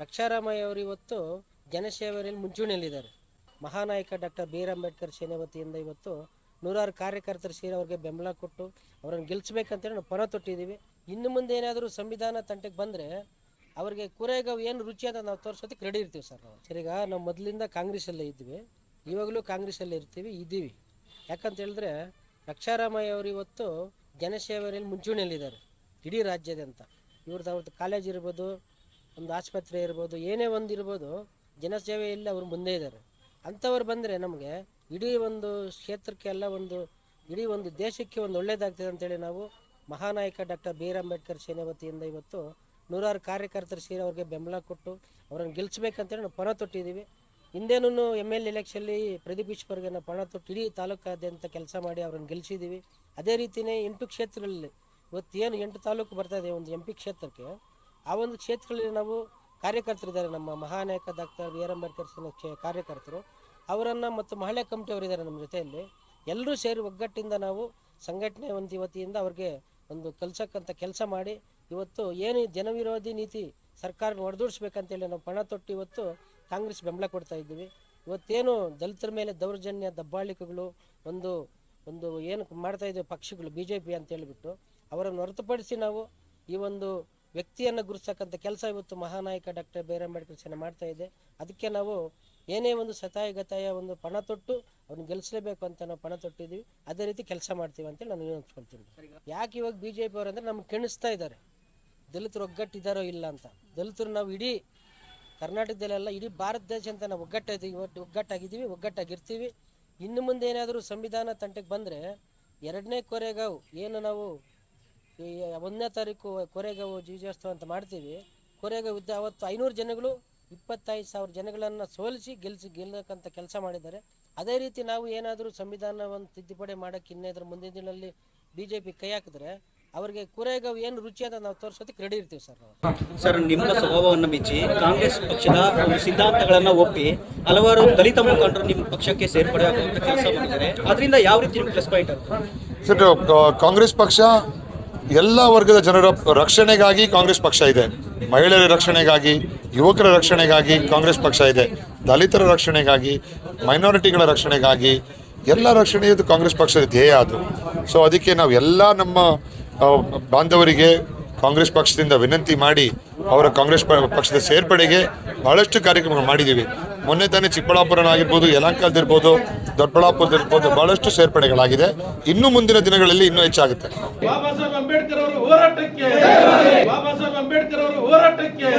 ರಕ್ಷಾರಾಮಯ್ಯ ಅವರು ಇವತ್ತು ಜನಸೇವೆಯಲ್ಲಿ ಮುಂಚೂಣಿಯಲ್ಲಿದ್ದಾರೆ. ಮಹಾನಾಯಕ ಡಾಕ್ಟರ್ ಬಿ ಆರ್ ಅಂಬೇಡ್ಕರ್ ಸೇನೆ ವತಿಯಿಂದ ಇವತ್ತು ನೂರಾರು ಕಾರ್ಯಕರ್ತರು ಸೇರಿ ಅವ್ರಿಗೆ ಬೆಂಬಲ ಕೊಟ್ಟು ಅವರನ್ನು ಗೆಲ್ಲಿಸ್ಬೇಕಂತೇಳಿ ನಾವು ಪಣ ತೊಟ್ಟಿದ್ದೀವಿ. ಇನ್ನು ಮುಂದೆ ಏನಾದರೂ ಸಂವಿಧಾನ ತಂಟೆಗೆ ಬಂದರೆ ಅವ್ರಿಗೆ ಕುರೆಗಾವ್ ಏನು ರುಚಿ ಅಂತ ನಾವು ತೋರಿಸೋದಕ್ಕೆ ರೆಡಿ ಇರ್ತೀವಿ ಸರ್ ನಾವು. ಸರಿಗ ನಾವು ಮೊದಲಿಂದ ಕಾಂಗ್ರೆಸ್ಸಲ್ಲೇ ಇದ್ವಿ ಇವಾಗಲೂ ಕಾಂಗ್ರೆಸ್ಸಲ್ಲೇ ಇರ್ತೀವಿ, ಇದ್ದೀವಿ. ಯಾಕಂತ ಹೇಳಿದ್ರೆ ರಕ್ಷಾರಾಮಯ್ಯ ಅವರು ಇವತ್ತು ಜನಸೇವೆಯಲ್ಲಿ ಮುಂಚೂಣಿಯಲ್ಲಿದ್ದಾರೆ. ಇಡೀ ರಾಜ್ಯದಂತ ಇವ್ರದ್ದು ಅವ್ರದ್ದು ಕಾಲೇಜ್ ಇರ್ಬೋದು ಒಂದು ಆಸ್ಪತ್ರೆ ಇರ್ಬೋದು, ಏನೇ ಒಂದು ಇರ್ಬೋದು ಜನಸೇವೆಯಲ್ಲಿ ಅವರು ಮುಂದೆ ಇದ್ದಾರೆ. ಅಂಥವ್ರು ಬಂದರೆ ನಮಗೆ ಇಡೀ ಒಂದು ಕ್ಷೇತ್ರಕ್ಕೆಲ್ಲ ಒಂದು ಇಡೀ ಒಂದು ದೇಶಕ್ಕೆ ಒಂದು ಒಳ್ಳೇದಾಗ್ತದೆ ಅಂತೇಳಿ ನಾವು ಮಹಾನಾಯಕ ಡಾಕ್ಟರ್ ಬಿ ಆರ್ ಅಂಬೇಡ್ಕರ್ ಸೇನೆ ವತಿಯಿಂದ ಇವತ್ತು ನೂರಾರು ಕಾರ್ಯಕರ್ತರು ಸೇರಿ ಅವ್ರಿಗೆ ಬೆಂಬಲ ಕೊಟ್ಟು ಅವ್ರನ್ನ ಗೆಲ್ಲಿಸ್ಬೇಕಂತೇಳಿ ನಾವು ಪಣ ತೊಟ್ಟಿದ್ದೀವಿ. ಹಿಂದೇನೂ ಎಂ ಎಲ್ ಎಲೆಕ್ಷನಲ್ಲಿ ಪ್ರದೀಪ್ ಈಶ್ವರ್ಗೆ ನಾವು ಪಣ ತೊಟ್ಟು ಇಡೀ ತಾಲೂಕಾದ್ಯಂತ ಕೆಲಸ ಮಾಡಿ ಅವ್ರನ್ನ ಗೆಲ್ಲಿಸಿದ್ದೀವಿ ಅದೇ ರೀತಿಯೇ ಎಂಟು ಕ್ಷೇತ್ರಗಳಲ್ಲಿ ಇವತ್ತು ಏನು ಎಂಟು ತಾಲೂಕು ಬರ್ತಾಯಿದೆ ಒಂದು ಎಂ ಪಿ ಕ್ಷೇತ್ರಕ್ಕೆ ಆ ಒಂದು ಕ್ಷೇತ್ರಗಳಲ್ಲಿ ನಾವು ಕಾರ್ಯಕರ್ತರಿದ್ದಾರೆ ನಮ್ಮ ಮಹಾನಾಯಕ ಡಾಕ್ಟರ್ ಬಿ ಆರ್ ಅಂಬೇಡ್ಕರ್ ಕಾರ್ಯಕರ್ತರು. ಅವರನ್ನು ಮತ್ತು ಮಹಿಳಾ ಕಮಿಟಿಯವರು ಇದ್ದಾರೆ ನಮ್ಮ ಜೊತೆಯಲ್ಲಿ. ಎಲ್ಲರೂ ಸೇರಿ ಒಗ್ಗಟ್ಟಿಂದ ನಾವು ಸಂಘಟನೆ ಒಂದು ವತಿಯಿಂದ ಅವ್ರಿಗೆ ಒಂದು ಕಲ್ಸಕ್ಕಂಥ ಕೆಲಸ ಮಾಡಿ ಇವತ್ತು ಏನು ಜನವಿರೋಧಿ ನೀತಿ ಸರ್ಕಾರ ಹೊಡೆದೂಡಿಸ್ಬೇಕಂತೇಳಿ ನಾವು ಪಣ ತೊಟ್ಟು ಇವತ್ತು ಕಾಂಗ್ರೆಸ್ ಬೆಂಬಲ ಕೊಡ್ತಾ ಇದ್ದೀವಿ. ಇವತ್ತೇನು ದಲಿತರ ಮೇಲೆ ದೌರ್ಜನ್ಯ, ದಬ್ಬಾಳಿಕೆಗಳು, ಒಂದು ಒಂದು ಏನು ಮಾಡ್ತಾ ಇದ್ದೀವಿ ಪಕ್ಷಗಳು ಬಿ ಜೆ ಪಿ ಅಂತ ಹೇಳಿಬಿಟ್ಟು ಅವರನ್ನು ಹೊರತುಪಡಿಸಿ ನಾವು ಈ ಒಂದು ವ್ಯಕ್ತಿಯನ್ನು ಗುರುತಿಸಕ್ಕಂಥ ಕೆಲಸ ಇವತ್ತು ಮಹಾನಾಯಕ ಡಾಕ್ಟರ್ ಬೇರೆ ಅಂಬೇಡ್ಕರ್ ಸೇನೆ ಮಾಡ್ತಾ ಇದೆ. ಅದಕ್ಕೆ ನಾವು ಏನೇ ಒಂದು ಸತಾಯ ಗತಾಯ ಒಂದು ಪಣ ತೊಟ್ಟು ಅವ್ನು ಗೆಲ್ಲಿಸಲೇಬೇಕು ಅಂತ ನಾವು ಪಣ ತೊಟ್ಟಿದ್ದೀವಿ. ಅದೇ ರೀತಿ ಕೆಲಸ ಮಾಡ್ತೀವಿ ಅಂತೇಳಿ ನಾನು ವಿನಂತಿಸ್ಕೊಳ್ತೀನಿ. ಯಾಕೆ ಇವಾಗ ಬಿ ಜೆ ಪಿ ಅವರು ಅಂದರೆ ನಮ್ಗೆ ಕೆಣಿಸ್ತಾ ಇದ್ದಾರೆ. ದಲಿತರು ಒಗ್ಗಟ್ಟಿದ್ದಾರೋ ಇಲ್ಲ ಅಂತ. ದಲಿತರು ನಾವು ಇಡೀ ಕರ್ನಾಟಕದಲ್ಲೆಲ್ಲ ಇಡೀ ಭಾರತ ದೇಶ ಅಂತ ನಾವು ಒಗ್ಗಟ್ಟಿದ್ದೀವಿ ಇವತ್ತು ಒಗ್ಗಟ್ಟಾಗಿದ್ದೀವಿ, ಒಗ್ಗಟ್ಟಾಗಿರ್ತೀವಿ. ಇನ್ನು ಮುಂದೆ ಏನಾದರೂ ಸಂವಿಧಾನ ತಂಟೆಗೆ ಬಂದರೆ ಎರಡನೇ ಕೊರೆಗಾವು ಏನು ನಾವು ಈ ಒಂದನೇ ತಾರೀಕು ಕೊರೆಗಾವ್ ವಿಜಯೋತ್ಸವ ಅಂತ ಮಾಡ್ತೀವಿ. ಕೊರೆಗಾವ್ ಇದ್ದ ಅವತ್ತು ಐನೂರು ಜನಗಳು ಇಪ್ಪತ್ತೈದು ಸಾವಿರ ಜನಗಳನ್ನು ಸೋಲಿಸಿ ಗೆಲ್ಲಿಸಿ ಗೆಲ್ಲಕ್ಕಂಥ ಕೆಲಸ ಮಾಡಿದ್ದಾರೆ. ಅದೇ ರೀತಿ ನಾವು ಏನಾದರೂ ಸಂವಿಧಾನವನ್ನು ತಿದ್ದುಪಡಿ ಮಾಡೋಕ್ಕೆ ಇನ್ನೇದ್ರ ಮುಂದಿನ ದಿನದಲ್ಲಿ ಬಿ ಜೆ ಪಿ ಕೈ ಹಾಕಿದ್ರೆ ಅವರಿಗೆ ಕುರೆಗಾವ್ ಏನು ರುಚಿ ಅಂತ ನಾವು ತೋರಿಸೋದಕ್ಕೆ ರೆಡಿ ಇರ್ತೀವಿ ಸರ್ ನಾವು. ಸರ್ ನಿಮ್ಮ ಸ್ವಭಾವವನ್ನು ಮೆಚ್ಚಿ ಕಾಂಗ್ರೆಸ್ ಪಕ್ಷದ ಒಂದು ಸಿದ್ಧಾಂತಗಳನ್ನು ಒಪ್ಪಿ ಹಲವಾರು ದಲಿತ ಮುಖಂಡರು ನಿಮ್ಮ ಪಕ್ಷಕ್ಕೆ ಸೇರ್ಪಡೆ ಆಗುವಂತ ಕೆಲಸ ಮಾಡಿದ್ದಾರೆ. ಅದರಿಂದ ಯಾವ ರೀತಿ ನಿಮ್ಗೆ ಪ್ಲಸ್ ಪಾಯಿಂಟ್ ಸರ್ ಕಾಂಗ್ರೆಸ್ ಪಕ್ಷ ಎಲ್ಲ ವರ್ಗದ ಜನರ ರಕ್ಷಣೆಗಾಗಿ ಕಾಂಗ್ರೆಸ್ ಪಕ್ಷ ಇದೆ. ಮಹಿಳೆಯರ ರಕ್ಷಣೆಗಾಗಿ, ಯುವಕರ ರಕ್ಷಣೆಗಾಗಿ ಕಾಂಗ್ರೆಸ್ ಪಕ್ಷ ಇದೆ. ದಲಿತರ ರಕ್ಷಣೆಗಾಗಿ, ಮೈನಾರಿಟಿಗಳ ರಕ್ಷಣೆಗಾಗಿ ಎಲ್ಲ ರಕ್ಷಣೆಯದು ಕಾಂಗ್ರೆಸ್ ಪಕ್ಷದ ಧ್ಯೇಯ ಅದು. ಸೊ ಅದಕ್ಕೆ ನಾವು ಎಲ್ಲ ನಮ್ಮ ಬಾಂಧವರಿಗೆ ಕಾಂಗ್ರೆಸ್ ಪಕ್ಷದಿಂದ ವಿನಂತಿ ಮಾಡಿ ಅವರ ಕಾಂಗ್ರೆಸ್ ಪಕ್ಷದ ಸೇರ್ಪಡೆಗೆ ಬಹಳಷ್ಟು ಕಾರ್ಯಕ್ರಮಗಳು ಮಾಡಿದ್ದೀವಿ. ಮೊನ್ನೆ ತಾನೇ ಚಿಕ್ಕಬಳ್ಳಾಪುರನಾಗಿರ್ಬೋದು ಯಲಹಂಕದಿರ್ಬೋದು ದೊಡ್ಡಬಳ್ಳಾಪುರದಿರ್ಬೋದು ಬಹಳಷ್ಟು ಸೇರ್ಪಡೆಗಳಾಗಿದೆ. ಇನ್ನು ಮುಂದಿನ ದಿನಗಳಲ್ಲಿ ಇನ್ನೂ ಹೆಚ್ಚಾಗುತ್ತೆ. ಅಂಬೇಡ್ಕರ್ ಅವರ ಹೋರಾಟಕ್ಕೆ ಬಾಬಾ ಸಾಹೇಬ್ ಅಂಬೇಡ್ಕರ್ ಅವರ ಹೋರಾಟಕ್ಕೆ